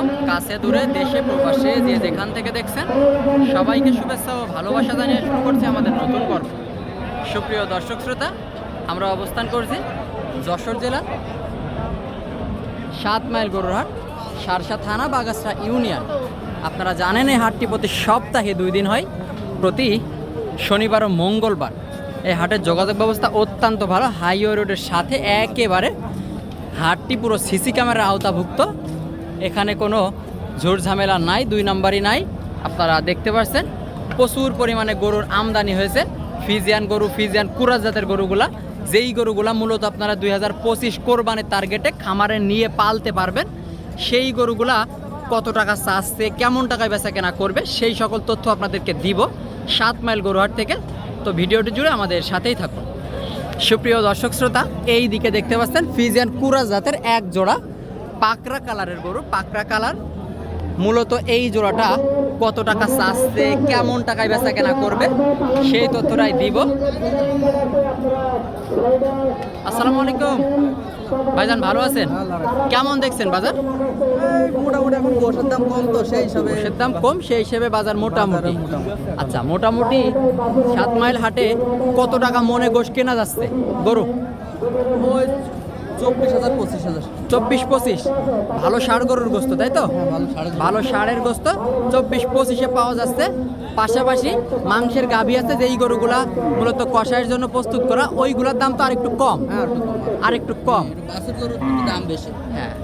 আলাইকুম কাছে দূরে, দেশে, প্রবাসে, যে যেখান থেকে দেখছেন, সবাইকে শুভেচ্ছা ও ভালোবাসা জানিয়ে শুরু করছি আমাদের নতুন পর্ব। সুপ্রিয় দর্শক শ্রোতা, আমরা অবস্থান করছি যশোর জেলা, সাত মাইল গরুরহাট, সারসা থানা বাগাসরা ইউনিয়ন। আপনারা জানেন এই হাটটি প্রতি সপ্তাহে দুই দিন হয়, প্রতি শনিবার ও মঙ্গলবার। এই হাটের যোগাযোগ ব্যবস্থা অত্যন্ত ভালো, হাইওয়ে রোডের সাথে একেবারে হাটটি পুরো সিসি ক্যামেরার আওতাভুক্ত। এখানে কোনো ঝোর ঝামেলা নাই, দুই নম্বরই নাই। আপনারা দেখতে পাচ্ছেন প্রচুর পরিমাণে গরুর আমদানি হয়েছে। ফিজিয়ান গরু, ফিজিয়ান কুরাজ জাতের গরুগুলা। যেই গরুগুলা মূলত আপনারা দুই হাজার পঁচিশ কোরবানের টার্গেটে খামারে নিয়ে পালতে পারবেন, সেই গরুগুলা কত টাকা চাচ্ছে, কেমন টাকায় বেচা কেনা করবে, সেই সকল তথ্য আপনাদেরকে দিব সাত মাইল গরুহাট থেকে। তো ভিডিওটি জুড়ে আমাদের সাথেই থাকুন। সুপ্রিয় দর্শক শ্রোতা, এই দিকে দেখতে পাচ্ছেন ফিজিয়ান কুরাজ জাতের এক জোড়া পাকড়া কালারের গরু পাকরা কালার। মূলত এই জোড়াটা কত টাকা চাচ্ছে কেমন টাকায় বেচা কেনা করবে সেই তথ্যটাই দিব। আসসালামু আলাইকুম। ভাইজান ভালো আছেন? কেমন দেখছেন বাজার? মোটামুটি এখন দাম কম তো সেই হিসাবে গোশের দাম কম সেই হিসেবে বাজার মোটামুটি। আচ্ছা মোটামুটি সাত মাইল হাটে কত টাকা মনে গোশ কেনা যাচ্ছে? গরু? চব্বিশ হাজার পঁচিশ হাজার। চব্বিশ পঁচিশ। ভালো ষাড় গরুর গোস্ত তাই তো? ভালো সাড়ে ভালো গোস্ত। চব্বিশ পঁচিশে পাওয়া যাচ্ছে। পাশাপাশি মাংসের গাভী আছে যেই গরুগুলা মূলত কষায়ের জন্য প্রস্তুত করা ওইগুলোর দাম তো আরেকটু কম। হ্যাঁ একটু কম। আর একটু কম দাম বেশি। হ্যাঁ।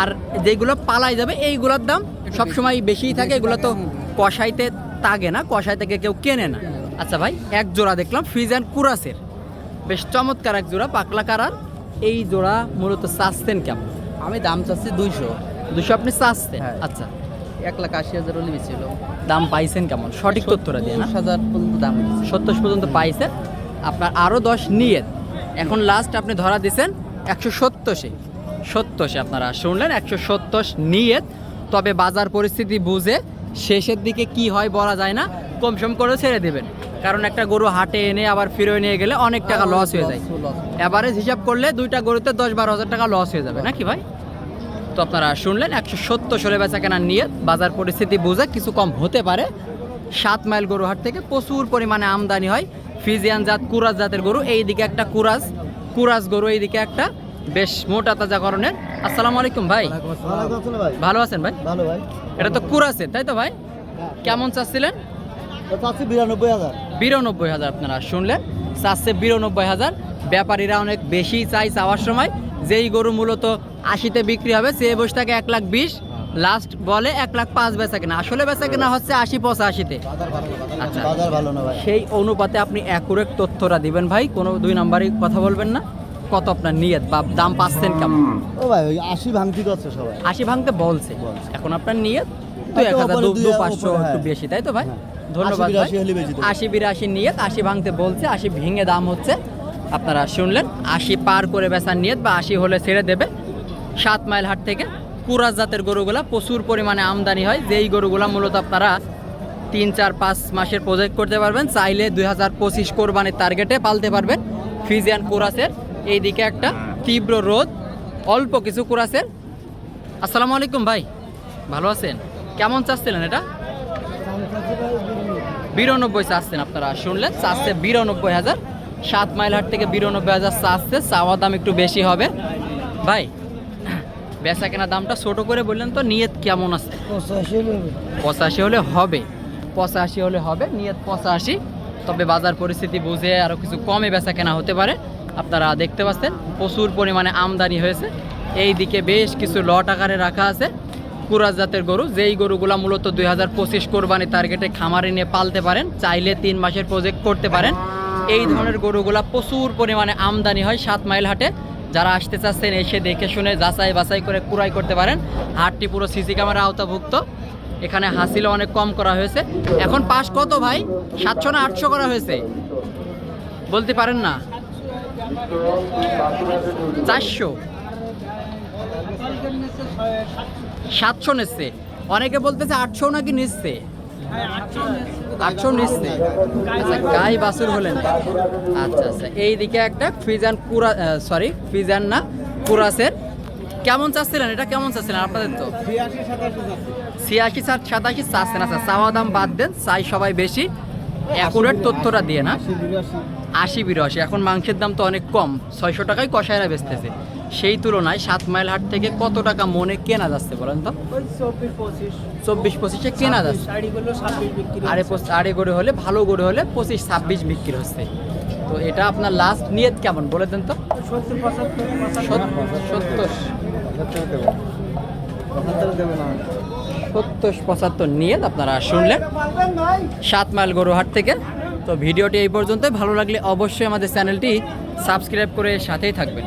আর যেগুলো পালাই যাবে এইগুলোর দাম সবসময় বেশিই থাকে। এগুলো তো কষাইতে তাগে না কষাই থেকে কেউ কেনে না। আচ্ছা ভাই এক জোড়া দেখলাম ফ্রিজ অ্যান্ড কুরাসের। বেশ চমৎকার এক জোড়া পাকলা কারার। এই জোড়া মূলত চাচ্ছেন কেমন? আমি দাম চাচ্ছি দুইশো। দুশো আপনি চাচ্ছেন হ্যাঁ। আচ্ছা। এক লাখ আশি হাজার হলে বেশি দাম পাইছেন কেমন? সঠিক তথ্যটা দিয়ে না? দশ হাজার পর্যন্ত দাম হয়েছে। সত্তর পর্যন্ত পাইছেন? আপনার আরও দশ নিয়ে এখন লাস্ট আপনি ধরা দিছেন একশো সত্তরশে। সত্তরশে আপনারা শুনলেন একশো সত্তর নিয়ে তবে বাজার পরিস্থিতি বুঝে শেষের দিকে কি হয় বলা যায় না কম সম করে ছেড়ে দেবেন। কারণ একটা গরু হাটে এনে আবার ফিরে নিয়ে গেলে অনেক টাকা লস হয়ে যায়। এভারেজ হিসাব করলে দুইটা গরুতে দশ বারো হাজার টাকা লস হয়ে যাবে নাকি ভাই? তো আপনারা শুনলেন একশো সত্তর ষোলো বেচা কেনার নিয়ে বাজার পরিস্থিতি বুঝে কিছু কম হতে পারে। সাত মাইল গরু হাট থেকে প্রচুর পরিমাণে আমদানি হয়। ফিজিয়ান জাত কুরাজ জাতের গরু এইদিকে একটা কুরাজ কুরাজ গরু এইদিকে একটা। বেশ মোটা তাজা করণের আসসালামু আলাইকুম ভাই। ভালো আছেন ভাই? ভালো ভাই। এটা তো কুরাসের তাই তো ভাই? কেমন চাচ্ছিলেন? চাচ্ছি বিরানব্বই হাজার। বিরানব্বই হাজার আপনারা শুনলেন। চাচ্ছে বিরানব্বই হাজার। ব্যাপারীরা অনেক বেশি চাই চাওয়ার সময়। যেই গরু মূলত আশিতে বিক্রি হবে সে বসে থাকে এক লাখ বিশ। লাস্ট বলে এক লাখ পাঁচ বেচা কেনা। আসলে বেচা কেনা হচ্ছে আশি পঁচাশিতে। আচ্ছা। সেই অনুপাতে আপনি অ্যাকুরেট তথ্যটা দিবেন ভাই। কোনো দুই নাম্বারই কথা বলবেন না। কত আপনার নিয়ত বা দাম পাচ্ছেন কেমন? ও ভাই ওই আশি ভাঙতি করছে সবাই। আশি ভাঙতে বলছে। এখন আপনার নিয়ত? দুই এক হাজার দু পাঁচশো একটু হ্যাঁ। বেশি তাই তো ভাই? হ্যাঁ। ধন্যবাদ। আশি বিরাশি নিয়ত আশি ভাঙতে বলছে আশি ভেঙে দাম হচ্ছে। আপনারা শুনলেন আশি পার করে বেচার নিয়ত বা আশি হলে ছেড়ে দেবে। সাত মাইল হাট থেকে কুরাজ জাতের গরুগুলা প্রচুর পরিমাণে আমদানি হয়। যেই গরুগুলা মূলত আপনারা তিন চার পাঁচ মাসের প্রজেক্ট করতে পারবেন চাইলে দুই হাজার পঁচিশ কোরবানির টার্গেটে পালতে পারবেন। ফিজিয়ান কুরাসের এইদিকে একটা তীব্র রোদ অল্প কিছু কুরাসের। আসসালামু আলাইকুম ভাই ভালো আছেন? কেমন চাচ্ছিলেন এটা? বিরানব্বই চাচ্ছেন আপনারা শুনলেন? চাচ্ছে বিরানব্বই হাজার। সাত মাইল হাট থেকে বিরানব্বই হাজার চাচ্ছে চাওয়া দাম একটু বেশি হবে। ভাই বেচা কেনা দামটা ছোট করে বললেন তো নিয়ত কেমন আছে? পঁচাশি হলে হবে। পঁচাশি হলে হবে। নিয়ত পঁচাশি। তবে বাজার পরিস্থিতি বুঝে আরও কিছু কমে বেচা কেনা হতে পারে। আপনারা দেখতে পাচ্ছেন, প্রচুর পরিমাণে আমদানি হয়েছে। এই দিকে বেশ কিছু লট আকারে রাখা আছে। কুরাজ জাতের গরু, যেই গরুগুলা মূলত দুই হাজার পঁচিশ কোরবানি টার্গেটে খামারে নিয়ে পালতে পারেন, চাইলে তিন মাসের প্রজেক্ট করতে পারেন। এই ধরনের গরুগুলা প্রচুর পরিমাণে আমদানি হয় সাত মাইল হাটে। যারা আসতে চাচ্ছেন, এসে দেখে শুনে যাচাই বাছাই করে কুড়াই করতে পারেন। হাটটি পুরো সিসি ক্যামেরা আওতাভুক্ত। এখানে হাসিলও অনেক কম করা হয়েছে। এখন পাস কত ভাই? সাতশো না আটশো করা হয়েছে? বলতে পারেন না। চারশো। সাতশো নিচ্ছে। অনেকে বলতেছে আটশো নাকি নিচ্ছে? আটশো নিচ্ছে। আচ্ছা গাই বাছুর হলেন। আচ্ছা আচ্ছা এইদিকে একটা ফিজান কুরা সরি ফিজান না, কুরাসের। কেমন চাচ্ছিলেন? এটা কেমন চাচ্ছিলেন? আপনাদের তো? ছিয়াশি সাতাশি চাচ্ছেন। আচ্ছা চাওয়া দাম বাদ দেন, চাই সবাই বেশি। অ্যাকুরেট তথ্যটা দিয়ে না। আশি বিরাশি। এখন মাংসের দাম তো অনেক কম ছয়শো টাকায় কষায়রা বেচতেছে। সেই তুলনায় সাত মাইল হাট থেকে কত টাকা মনে কেনা যাচ্ছে বলেন তো? চব্বিশ পঁচিশে। কেনা যাচ্ছে। আরে আরে গড়ে হলে ভালো গড়ে হলে পঁচিশ ছাব্বিশ বিক্রি হচ্ছে। তো এটা আপনার লাস্ট নিয়ত কেমন বলে দেন তো? সত্তর পঁচাত্তর নিয়ত আপনারা শুনলেন। সাত মাইল গরুহাট থেকে তো ভিডিওটি এই পর্যন্ত ভালো লাগলে অবশ্যই আমাদের চ্যানেলটি সাবস্ক্রাইব করে সাথেই থাকবেন।